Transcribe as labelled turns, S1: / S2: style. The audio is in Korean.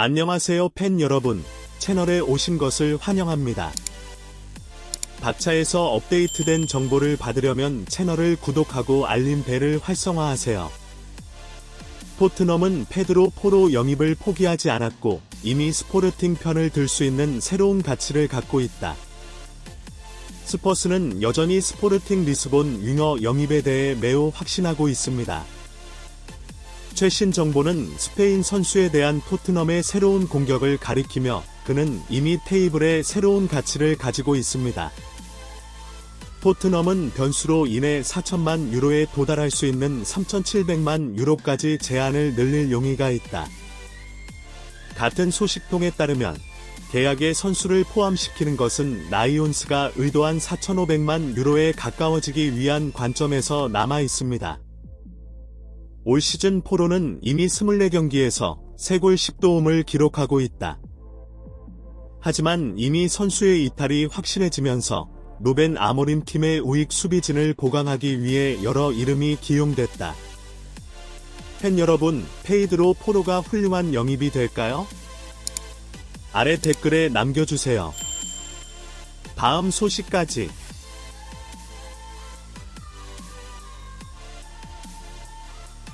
S1: 안녕하세요 팬 여러분. 채널에 오신 것을 환영합니다. 박차에서 업데이트된 정보를 받으려면 채널을 구독하고 알림 벨을 활성화하세요. 토트넘은 페드로 포로 영입을 포기하지 않았고 이미 스포르팅 편을 들 수 있는 새로운 가치를 갖고 있다. 스퍼스는 여전히 스포르팅 리스본 윙어 영입에 대해 매우 확신하고 있습니다. 최신 정보는 스페인 선수에 대한 토트넘의 새로운 공격을 가리키며 그는 이미 테이블에 새로운 가치를 가지고 있습니다. 토트넘은 변수로 인해 4천만 유로에 도달할 수 있는 3,700만 유로까지 제한을 늘릴 용의가 있다. 같은 소식통에 따르면 계약에 선수를 포함시키는 것은 나이온스가 의도한 4,500만 유로에 가까워지기 위한 관점에서 남아 있습니다. 올 시즌 포로는 이미 24경기에서 3골 10도움을 기록하고 있다. 하지만 이미 선수의 이탈이 확신해지면서 루벤 아모림 팀의 우익 수비진을 보강하기 위해 여러 이름이 기용됐다. 팬 여러분, 페이드로 포로가 훌륭한 영입이 될까요? 아래 댓글에 남겨주세요. 다음 소식까지